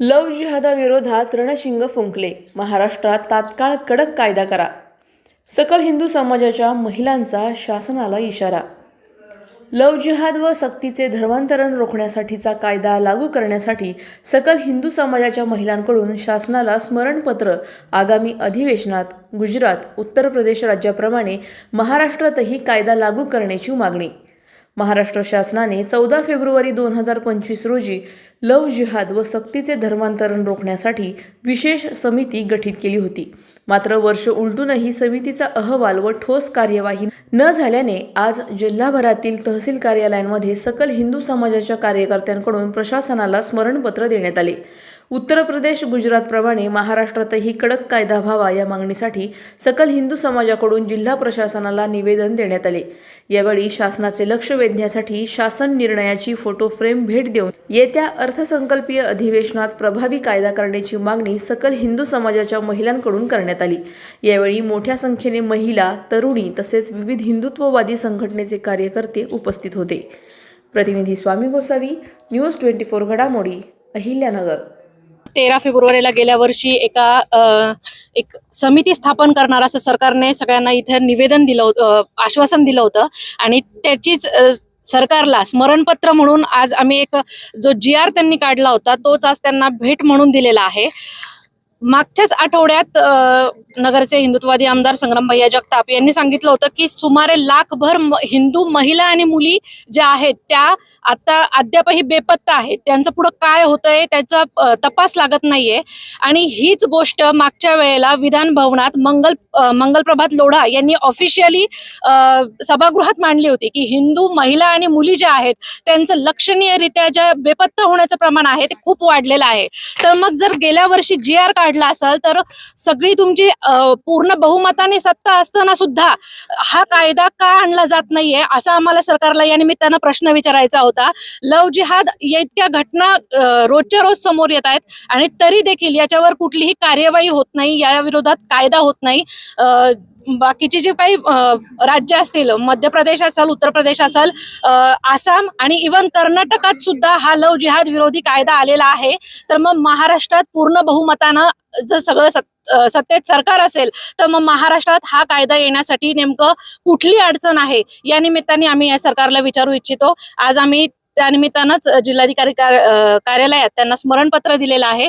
लव जिहादाविरोधात रणशिंग फुंकले. महाराष्ट्रात तात्काळ कडक कायदा करा. सकल हिंदू समाजाच्या महिलांचा शासनाला इशारा. लव जिहाद व सक्तीचे धर्मांतरण रोखण्यासाठीचा कायदा लागू करण्यासाठी सकल हिंदू समाजाच्या महिलांकडून शासनाला स्मरणपत्र आगामी अधिवेशनात गुजरात उत्तर प्रदेश राज्याप्रमाणे महाराष्ट्रातही कायदा लागू करण्याची मागणी. महाराष्ट्र शासनाने चौदा फेब्रुवारी दोन हजार पंचवीस रोजी लव जिहाद व सक्तीचे धर्मांतरण रोखण्यासाठी विशेष समिती गठीत केली होती. मात्र वर्ष उलटूनही समितीचा अहवाल व ठोस कार्यवाही न झाल्याने आज जिल्हाभरातील तहसील कार्यालयांमध्ये सकल हिंदू समाजाच्या कार्यकर्त्यांकडून प्रशासनाला स्मरणपत्र देण्यात आले. उत्तर प्रदेश गुजरातप्रमाणे महाराष्ट्रातही कडक कायदा व्हावा या मागणीसाठी सकल हिंदू समाजाकडून जिल्हा प्रशासनाला निवेदन देण्यात आले. यावेळी शासनाचे लक्ष वेधण्यासाठी शासन निर्णयाची फोटो फ्रेम भेट देऊन येत्या अर्थसंकल्पीय अधिवेशनात प्रभावी कायदा करण्याची मागणी सकल हिंदू समाजाच्या महिलांकडून करण्यात आली. यावेळी मोठ्या संख्येने महिला तरुणी तसेच विविध हिंदुत्ववादी संघटनेचे कार्यकर्ते उपस्थित होते. प्रतिनिधी Swami Gosavi news twenty four घडामोडी अहिल्यानगर. तेरा फेब्रुवारीला गेल्या वर्षी एका अ, एक समिती स्थापन करणार असं सरकारने सगळ्यांना इथे निवेदन दिलं होतं आश्वासन दिलं होतं. आणि त्याचीच सरकारला स्मरणपत्र म्हणून आज आम्ही एक जो जी आर त्यांनी काढला होता तोच आज त्यांना भेट म्हणून दिलेला आहे. मागच्याच आठवड्यात नगरचे हिंदुत्ववादी आमदार संग्रामभैया जगताप यांनी सांगितलं होतं की सुमारे लाखभर हिंदू महिला आणि मुली ज्या आहेत त्या आता अद्यापही बेपत्ता आहेत. त्यांचं पुढं काय होतंय त्याचा तपास लागत नाहीये. आणि हीच गोष्ट मागच्या वेळेला विधान भवनात मंगल मंगलप्रभात लोढा यांनी ऑफिशियली सभागृहात मांडली होती की हिंदू महिला आणि मुली ज्या आहेत त्यांचं लक्षणीयरित्या ज्या बेपत्ता होण्याचं प्रमाण आहे ते खूप वाढलेलं आहे. तर मग जर गेल्या वर्षी जी आर काढला असाल तर सगळी तुमची पूर्ण बहुमताने सत्ता असताना सुद्धा हा कायदा का आणला जात नाहीये असा आम्हाला सरकारला या निमित्तानं प्रश्न विचारायचा होता. लव जिहाद या इतक्या घटना रोजच्या रोज समोर येत आहेत आणि तरी देखील याच्यावर कुठलीही कार्यवाही होत नाही या विरोधात कायदा होत नाही. बाकीचे जे काही राज्य असतील मध्य प्रदेश असेल उत्तर प्रदेश असेल आसाम आणि इवन कर्नाटकात सुद्धा हा लव जिहाद विरोधी कायदा आलेला आहे. तर मग महाराष्ट्रात पूर्ण बहुमतानं जर सगळं सत्तेत सरकार असेल तर मग महाराष्ट्रात हा कायदा येण्यासाठी नेमकं कुठली अडचण आहे? या निमित्ताने आम्ही या सरकारला विचारू इच्छितो. आज आम्ही त्यानिमित्तानंच जिल्हाधिकारी कार्यालयात त्यांना स्मरणपत्र दिलेलं आहे.